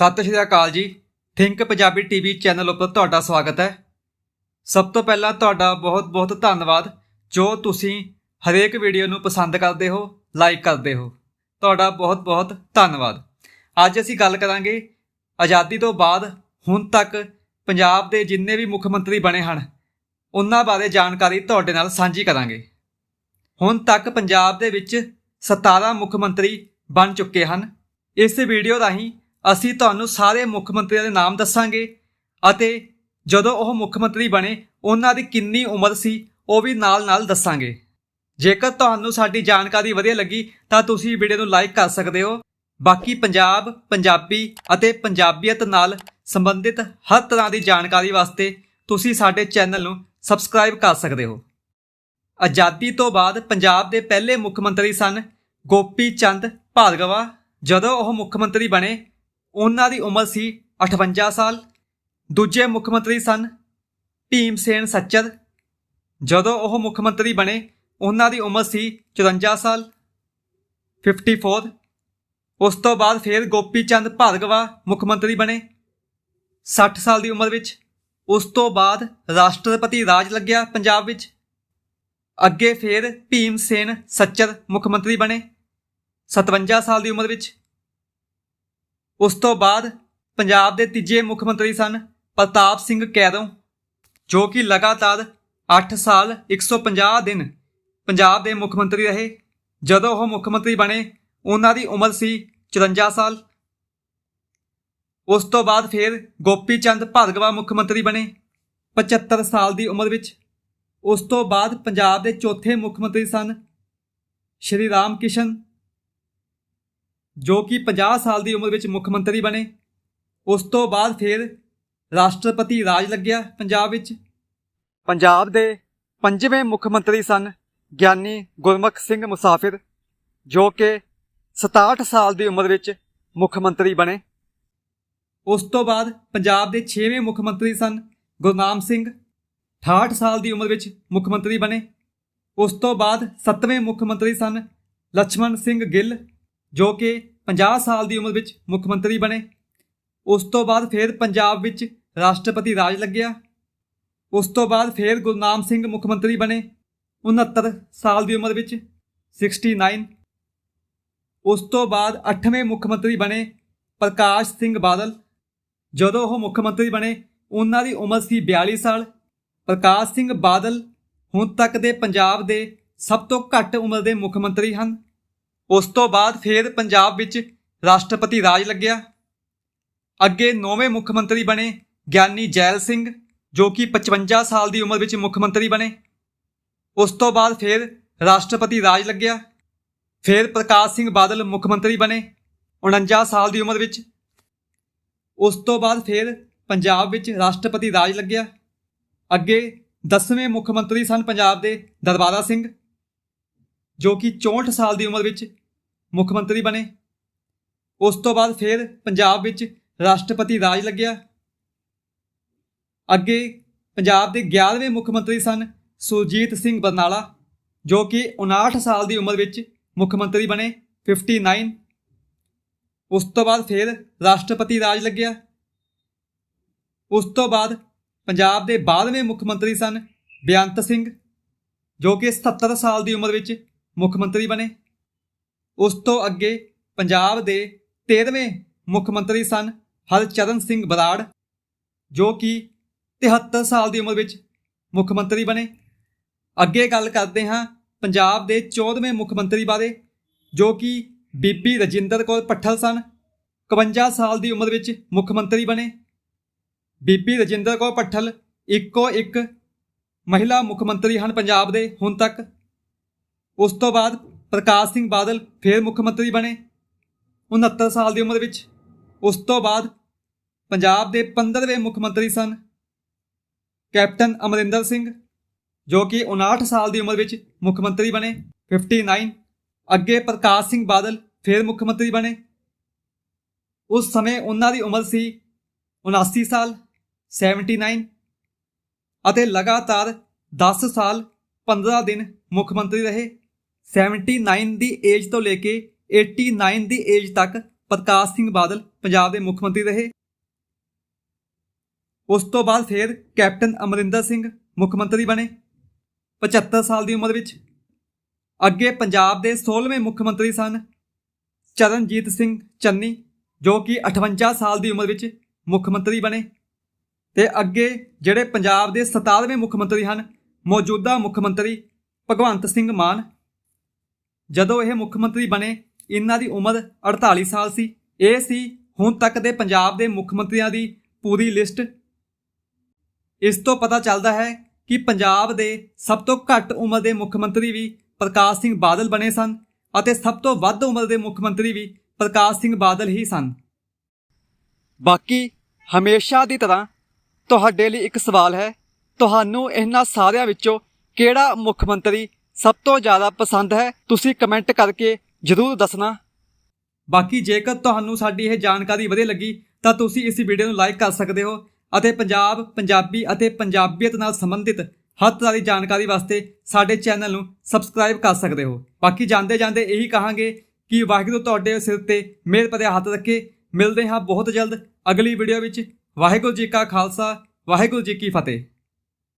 ਸਤਿ ਸ਼੍ਰੀ ਅਕਾਲ ਜੀ। Think Punjabi TV channel ਉੱਪਰ ਤੁਹਾਡਾ ਸਵਾਗਤ ਹੈ। ਸਭ ਤੋਂ ਪਹਿਲਾਂ ਤੁਹਾਡਾ ਬਹੁਤ-ਬਹੁਤ ਧੰਨਵਾਦ, ਜੋ ਤੁਸੀਂ ਹਰੇਕ ਵੀਡੀਓ ਨੂੰ ਪਸੰਦ ਕਰਦੇ ਹੋ ਲਾਈਕ ਕਰਦੇ ਹੋ। ਤੁਹਾਡਾ ਬਹੁਤ-ਬਹੁਤ ਧੰਨਵਾਦ। ਅੱਜ ਅਸੀਂ ਗੱਲ ਕਰਾਂਗੇ ਆਜ਼ਾਦੀ ਤੋਂ ਬਾਅਦ ਹੁਣ ਤੱਕ ਪੰਜਾਬ ਦੇ ਜਿੰਨੇ ਵੀ ਮੁੱਖ ਮੰਤਰੀ ਬਣੇ ਹਨ, ਉਹਨਾਂ ਬਾਰੇ ਜਾਣਕਾਰੀ ਤੁਹਾਡੇ ਨਾਲ ਸਾਂਝੀ ਕਰਾਂਗੇ। ਹੁਣ ਤੱਕ ਪੰਜਾਬ ਦੇ ਵਿੱਚ 17 ਮੁੱਖ ਮੰਤਰੀ ਬਣ ਚੁੱਕੇ ਹਨ। ਇਸ ਵੀਡੀਓ ਰਾਹੀਂ ਅਸੀਂ ਤੁਹਾਨੂੰ ਸਾਰੇ ਮੁੱਖ ਮੰਤਰੀਆਂ ਦੇ ਨਾਮ ਦੱਸਾਂਗੇ ਅਤੇ ਜਦੋਂ ਉਹ ਮੁੱਖ ਮੰਤਰੀ ਬਣੇ, ਉਹਨਾਂ ਦੀ ਕਿੰਨੀ ਉਮਰ ਸੀ, ਉਹ ਵੀ ਨਾਲ-ਨਾਲ ਦੱਸਾਂਗੇ। ਜੇਕਰ ਤੁਹਾਨੂੰ ਸਾਡੀ ਜਾਣਕਾਰੀ ਵਧੀਆ ਲੱਗੀ, ਤਾਂ ਤੁਸੀਂ ਵੀਡੀਓ ਨੂੰ ਲਾਈਕ ਕਰ ਸਕਦੇ ਹੋ। ਬਾਕੀ ਪੰਜਾਬ, ਪੰਜਾਬੀ ਅਤੇ ਪੰਜਾਬੀਅਤ ਨਾਲ ਸੰਬੰਧਿਤ ਹਰ ਤਰ੍ਹਾਂ ਦੀ ਜਾਣਕਾਰੀ ਵਾਸਤੇ ਤੁਸੀਂ ਸਾਡੇ ਚੈਨਲ ਨੂੰ ਸਬਸਕ੍ਰਾਈਬ ਕਰ ਸਕਦੇ ਹੋ। ਆਜ਼ਾਦੀ ਤੋਂ ਬਾਅਦ ਪੰਜਾਬ ਦੇ ਪਹਿਲੇ ਮੁੱਖ ਮੰਤਰੀ ਸਨ ਗੋਪੀ ਚੰਦ ਭਾਰਗਵਾ। ਜਦੋਂ ਉਹ ਮੁੱਖ ਮੰਤਰੀ ਬਣੇ ਉਹਨਾਂ ਦੀ ਉਮਰ ਸੀ 58 ਸਾਲ। ਦੂਜੇ ਮੁੱਖ ਮੰਤਰੀ ਸਨ ਭੀਮ ਸੇਨ ਸੱਚਰ ਜਦੋਂ ਉਹ ਮੁੱਖ ਮੰਤਰੀ ਬਣੇ, ਉਹਨਾਂ ਦੀ ਉਮਰ ਸੀ 54 ਸਾਲ। 54 ਉਸ ਤੋਂ ਬਾਅਦ ਫਿਰ ਗੋਪੀ ਚੰਦ ਭਾਰਗਵਾ ਮੁੱਖ ਮੰਤਰੀ ਬਣੇ। 60 ਸਾਲ ਦੀ ਉਮਰ ਵਿੱਚ, ਉਸ ਤੋਂ ਬਾਅਦ ਰਾਸ਼ਟਰਪਤੀ ਰਾਜ ਲੱਗਿਆ ਪੰਜਾਬ ਵਿੱਚ। ਅੱਗੇ ਫਿਰ ਭੀਮ ਸੇਨ ਸੱਚਰ ਮੁੱਖ ਮੰਤਰੀ ਬਣੇ। 57 ਸਾਲ ਦੀ ਉਮਰ ਵਿੱਚ ਉਸ ਤੋਂ ਬਾਅਦ ਪੰਜਾਬ ਦੇ ਤੀਜੇ ਮੁੱਖ ਮੰਤਰੀ ਸਨ ਪ੍ਰਤਾਪ ਸਿੰਘ ਕੈਰੋਂ, ਜੋ ਕਿ ਲਗਾਤਾਰ 8 ਸਾਲ 150 ਦਿਨ ਪੰਜਾਬ ਦੇ ਮੁੱਖ ਮੰਤਰੀ ਰਹੇ। ਜਦੋਂ ਉਹ ਮੁੱਖ ਮੰਤਰੀ ਬਣੇ, ਉਹਨਾਂ ਦੀ ਉਮਰ ਸੀ 54 ਸਾਲ। ਉਸ ਤੋਂ ਬਾਅਦ ਫਿਰ ਗੋਪੀ ਚੰਦ ਭਾਰਗਵਾ ਮੁੱਖ ਮੰਤਰੀ ਬਣੇ 75 ਸਾਲ ਦੀ ਉਮਰ ਵਿੱਚ। ਉਸ ਤੋਂ ਬਾਅਦ ਪੰਜਾਬ ਦੇ ਚੌਥੇ ਮੁੱਖ ਮੰਤਰੀ ਸਨ ਸ਼੍ਰੀ ਰਾਮ ਕਿਸ਼ਨ ਜੋ ਕਿ 50 ਸਾਲ ਦੀ ਉਮਰ ਵਿੱਚ ਮੁੱਖ ਮੰਤਰੀ ਬਣੇ। ਉਸ ਤੋਂ ਬਾਅਦ ਫਿਰ ਰਾਸ਼ਟਰਪਤੀ ਰਾਜ ਲੱਗਿਆ ਪੰਜਾਬ ਵਿੱਚ। ਪੰਜਾਬ ਦੇ ਪੰਜਵੇਂ ਮੁੱਖ ਮੰਤਰੀ ਸਨ ਗਿਆਨੀ ਗੁਰਮਖ ਸਿੰਘ ਮੁਸਾਫਿਰ, ਜੋ ਕਿ 67 ਸਾਲ ਦੀ ਉਮਰ ਵਿੱਚ ਮੁੱਖ ਮੰਤਰੀ ਬਣੇ। ਉਸ ਤੋਂ ਬਾਅਦ ਪੰਜਾਬ ਦੇ 6ਵੇਂ ਮੁੱਖ ਮੰਤਰੀ ਸਨ ਗੁਰਨਾਮ ਸਿੰਘ 68 ਸਾਲ ਦੀ ਉਮਰ ਵਿੱਚ ਮੁੱਖ ਮੰਤਰੀ ਬਣੇ। ਉਸ ਤੋਂ ਬਾਅਦ 7ਵੇਂ ਮੁੱਖ ਮੰਤਰੀ ਸਨ ਲక్ష్మణ ਸਿੰਘ ਗਿੱਲ ਜੋ ਕਿ 50 ਸਾਲ ਦੀ ਉਮਰ ਵਿੱਚ ਮੁੱਖ ਮੰਤਰੀ ਬਣੇ। ਉਸ ਤੋਂ ਬਾਅਦ ਫਿਰ ਪੰਜਾਬ ਵਿੱਚ ਰਾਸ਼ਟਰਪਤੀ ਰਾਜ ਲੱਗਿਆ। ਉਸ ਤੋਂ ਬਾਅਦ ਫਿਰ ਗੁਰਨਾਮ ਸਿੰਘ ਮੁੱਖ ਮੰਤਰੀ ਬਣੇ। 69 ਸਾਲ ਦੀ ਉਮਰ ਵਿੱਚ 69 ਉਸ ਤੋਂ ਬਾਅਦ 8ਵੇਂ ਮੁੱਖ ਮੰਤਰੀ ਬਣੇ ਪ੍ਰਕਾਸ਼ ਸਿੰਘ ਬਾਦਲ। ਜਦੋਂ ਉਹ ਮੁੱਖ ਮੰਤਰੀ ਬਣੇ, ਉਹਨਾਂ ਦੀ ਉਮਰ ਸੀ 42 ਸਾਲ। ਪ੍ਰਕਾਸ਼ ਸਿੰਘ ਬਾਦਲ ਹੁਣ ਤੱਕ ਦੇ ਪੰਜਾਬ ਦੇ ਸਭ ਤੋਂ ਘੱਟ ਉਮਰ ਦੇ ਮੁੱਖ ਮੰਤਰੀ ਹਨ। ਉਸ ਤੋਂ ਬਾਅਦ ਫਿਰ ਪੰਜਾਬ ਵਿੱਚ ਰਾਸ਼ਟਰਪਤੀ ਰਾਜ ਲੱਗਿਆ। ਅੱਗੇ ਨੌਵੇਂ ਮੁੱਖ ਮੰਤਰੀ ਬਣੇ ਗਿਆਨੀ ਜੈਲ ਸਿੰਘ, ਜੋ ਕਿ 55 ਸਾਲ ਦੀ ਉਮਰ ਵਿੱਚ ਮੁੱਖ ਮੰਤਰੀ ਬਣੇ। ਉਸ ਤੋਂ ਬਾਅਦ ਫਿਰ ਰਾਸ਼ਟਰਪਤੀ ਰਾਜ ਲੱਗਿਆ। ਫਿਰ ਪ੍ਰਕਾਸ਼ ਸਿੰਘ ਬਾਦਲ ਮੁੱਖ ਮੰਤਰੀ ਬਣੇ 49 ਸਾਲ ਦੀ ਉਮਰ ਵਿੱਚ। ਉਸ ਤੋਂ ਬਾਅਦ ਫਿਰ ਪੰਜਾਬ ਵਿੱਚ ਰਾਸ਼ਟਰਪਤੀ ਰਾਜ ਲੱਗਿਆ। ਅੱਗੇ 10ਵੇਂ ਮੁੱਖ ਮੰਤਰੀ ਸਨ ਪੰਜਾਬ ਦੇ ਦਰਬਾਰਾ ਸਿੰਘ, ਜੋ ਕਿ 64 ਸਾਲ ਦੀ ਉਮਰ ਵਿੱਚ ਮੁੱਖ ਮੰਤਰੀ ਬਣੇ। ਉਸ ਤੋਂ ਬਾਅਦ ਫਿਰ ਪੰਜਾਬ ਵਿੱਚ ਰਾਸ਼ਟਰਪਤੀ ਰਾਜ ਲੱਗਿਆ। ਅੱਗੇ ਪੰਜਾਬ ਦੇ 11ਵੇਂ ਮੁੱਖ ਮੰਤਰੀ ਸਨ ਸੁਰਜੀਤ ਸਿੰਘ ਬਰਨਾਲਾ, ਜੋ ਕਿ 59 ਸਾਲ ਦੀ ਉਮਰ ਵਿੱਚ ਮੁੱਖ ਮੰਤਰੀ ਬਣੇ 59 ਉਸ ਤੋਂ ਬਾਅਦ ਫਿਰ ਰਾਸ਼ਟਰਪਤੀ ਰਾਜ ਲੱਗਿਆ। ਉਸ ਤੋਂ ਬਾਅਦ ਪੰਜਾਬ ਦੇ 12ਵੇਂ ਮੁੱਖ ਮੰਤਰੀ ਸਨ ਬੇਅੰਤ ਸਿੰਘ, ਜੋ ਕਿ 77 ਸਾਲ ਦੀ ਉਮਰ ਵਿੱਚ ਮੁੱਖ ਮੰਤਰੀ ਬਣੇ। ਉਸ ਤੋਂ ਅੱਗੇ ਪੰਜਾਬ ਦੇ 13ਵੇਂ ਮੁੱਖ ਮੰਤਰੀ ਸਨ ਹਰਚਰਨ ਸਿੰਘ ਬਰਾੜ, ਜੋ ਕਿ 73 ਸਾਲ ਦੀ ਉਮਰ ਵਿੱਚ ਮੁੱਖ ਮੰਤਰੀ ਬਣੇ। ਅੱਗੇ ਗੱਲ ਕਰਦੇ ਹਾਂ ਪੰਜਾਬ ਦੇ 14ਵੇਂ ਮੁੱਖ ਮੰਤਰੀ ਬਾਰੇ, ਜੋ ਕਿ ਬੀਬੀ ਰਜਿੰਦਰ ਕੌਰ ਪੱਠਲ ਸਨ 51 ਸਾਲ ਦੀ ਉਮਰ ਵਿੱਚ ਮੁੱਖ ਮੰਤਰੀ ਬਣੇ। ਬੀਬੀ ਰਜਿੰਦਰ ਕੌਰ ਪੱਠਲ ਇੱਕੋ ਇੱਕ ਮਹਿਲਾ ਮੁੱਖ ਮੰਤਰੀ ਹਨ ਪੰਜਾਬ ਦੇ ਹੁਣ ਤੱਕ। ਉਸ ਤੋਂ ਬਾਅਦ ਪ੍ਰਕਾਸ਼ ਸਿੰਘ ਬਾਦਲ ਫਿਰ ਮੁੱਖ ਮੰਤਰੀ ਬਣੇ 69 ਸਾਲ ਦੀ ਉਮਰ ਵਿੱਚ। ਉਸ ਤੋਂ ਬਾਅਦ ਪੰਜਾਬ ਦੇ 15ਵੇਂ ਮੁੱਖ ਮੰਤਰੀ ਸਨ ਕੈਪਟਨ ਅਮਰਿੰਦਰ ਸਿੰਘ, ਜੋ ਕਿ 59 ਸਾਲ ਦੀ ਉਮਰ ਵਿੱਚ ਮੁੱਖ ਮੰਤਰੀ ਬਣੇ। 59 ਅੱਗੇ ਪ੍ਰਕਾਸ਼ ਸਿੰਘ ਬਾਦਲ ਫਿਰ ਮੁੱਖ ਮੰਤਰੀ ਬਣੇ। ਉਸ ਸਮੇਂ ਉਹਨਾਂ ਦੀ ਉਮਰ ਸੀ 79 ਸਾਲ 79 ਅਤੇ ਲਗਾਤਾਰ 10 ਸਾਲ 15 ਦਿਨ ਮੁੱਖ ਮੰਤਰੀ ਰਹੇ। 79 ਦੀ ਏਜ ਤੋਂ ਲੈ ਕੇ 89 ਦੀ ਏਜ ਤੱਕ ਪ੍ਰਕਾਸ਼ ਸਿੰਘ ਬਾਦਲ ਪੰਜਾਬ ਦੇ ਮੁੱਖ ਮੰਤਰੀ ਰਹੇ। ਉਸ ਤੋਂ ਬਾਅਦ ਫਿਰ ਕੈਪਟਨ ਅਮਰਿੰਦਰ ਸਿੰਘ ਮੁੱਖ ਮੰਤਰੀ ਬਣੇ। 75 ਸਾਲ ਦੀ ਉਮਰ ਵਿੱਚ ਅੱਗੇ ਪੰਜਾਬ ਦੇ 16ਵੇਂ ਮੁੱਖ ਮੰਤਰੀ ਸਨ ਚਰਨਜੀਤ ਸਿੰਘ ਚੰਨੀ, ਜੋ ਕਿ 58 ਸਾਲ ਦੀ ਉਮਰ ਵਿੱਚ ਮੁੱਖ ਮੰਤਰੀ ਬਣੇ। ਤੇ ਅੱਗੇ ਜਿਹੜੇ ਪੰਜਾਬ ਦੇ 17ਵੇਂ ਮੁੱਖ ਮੰਤਰੀ ਹਨ, ਮੌਜੂਦਾ ਮੁੱਖ ਮੰਤਰੀ ਭਗਵੰਤ ਸਿੰਘ ਮਾਨ ਜਦੋਂ ਇਹ ਮੁੱਖ ਮੰਤਰੀ ਬਣੇ, ਇਹਨਾਂ ਦੀ ਉਮਰ 48 ਸਾਲ ਸੀ। ਇਹ ਸੀ ਹੁਣ ਤੱਕ ਦੇ ਪੰਜਾਬ ਦੇ ਮੁੱਖ ਮੰਤਰੀਆਂ ਦੀ ਪੂਰੀ ਲਿਸਟ। ਇਸ ਤੋਂ ਪਤਾ ਚੱਲਦਾ ਹੈ ਕਿ ਪੰਜਾਬ ਦੇ ਸਭ ਤੋਂ ਘੱਟ ਉਮਰ ਦੇ ਮੁੱਖ ਮੰਤਰੀ ਵੀ ਪ੍ਰਕਾਸ਼ ਸਿੰਘ ਬਾਦਲ ਬਣੇ ਸਨ ਅਤੇ ਸਭ ਤੋਂ ਵੱਧ ਉਮਰ ਦੇ ਮੁੱਖ ਮੰਤਰੀ ਵੀ ਪ੍ਰਕਾਸ਼ ਸਿੰਘ ਬਾਦਲ ਹੀ ਸਨ। ਬਾਕੀ ਹਮੇਸ਼ਾ ਦੀ ਤਰ੍ਹਾਂ ਤੁਹਾਡੇ ਲਈ ਇੱਕ ਸਵਾਲ ਹੈ, ਤੁਹਾਨੂੰ ਇਹਨਾਂ ਸਾਰਿਆਂ ਵਿੱਚੋਂ ਕਿਹੜਾ ਮੁੱਖ ਮੰਤਰੀ ਸਭ ਤੋਂ ਜ਼ਿਆਦਾ ਪਸੰਦ ਹੈ, ਤੁਸੀਂ ਕਮੈਂਟ ਕਰਕੇ ਜਰੂਰ ਦੱਸਣਾ। ਬਾਕੀ ਜੇਕਰ ਤੁਹਾਨੂੰ ਸਾਡੀ ਇਹ ਜਾਣਕਾਰੀ ਵਧੀਆ ਲੱਗੀ, ਤਾਂ ਤੁਸੀਂ ਇਸ ਵੀਡੀਓ ਨੂੰ ਲਾਈਕ ਕਰ ਸਕਦੇ ਹੋ ਅਤੇ ਪੰਜਾਬ, ਪੰਜਾਬੀ ਅਤੇ ਪੰਜਾਬੀਅਤ ਨਾਲ ਸੰਬੰਧਿਤ ਹਰ ਤਰ੍ਹਾਂ ਦੀ ਜਾਣਕਾਰੀ ਵਾਸਤੇ ਸਾਡੇ ਚੈਨਲ ਨੂੰ ਸਬਸਕ੍ਰਾਈਬ ਕਰ ਸਕਦੇ ਹੋ। ਬਾਕੀ ਜਾਂਦੇ ਜਾਂਦੇ ਇਹੀ ਕਹਾਂਗੇ ਕਿ ਵਾਹਿਗੁਰੂ ਤੁਹਾਡੇ ਸਿਰ ਤੇ ਮਿਹਰ ਭਰਿਆ ਹੱਥ ਰੱਖੇ। ਮਿਲਦੇ ਹਾਂ ਬਹੁਤ ਜਲਦ ਅਗਲੀ ਵੀਡੀਓ ਵਿੱਚ। ਵਾਹਿਗੁਰੂ ਜੀ ਕਾ ਖਾਲਸਾ, ਵਾਹਿਗੁਰੂ ਜੀ ਕੀ ਫਤਿਹ।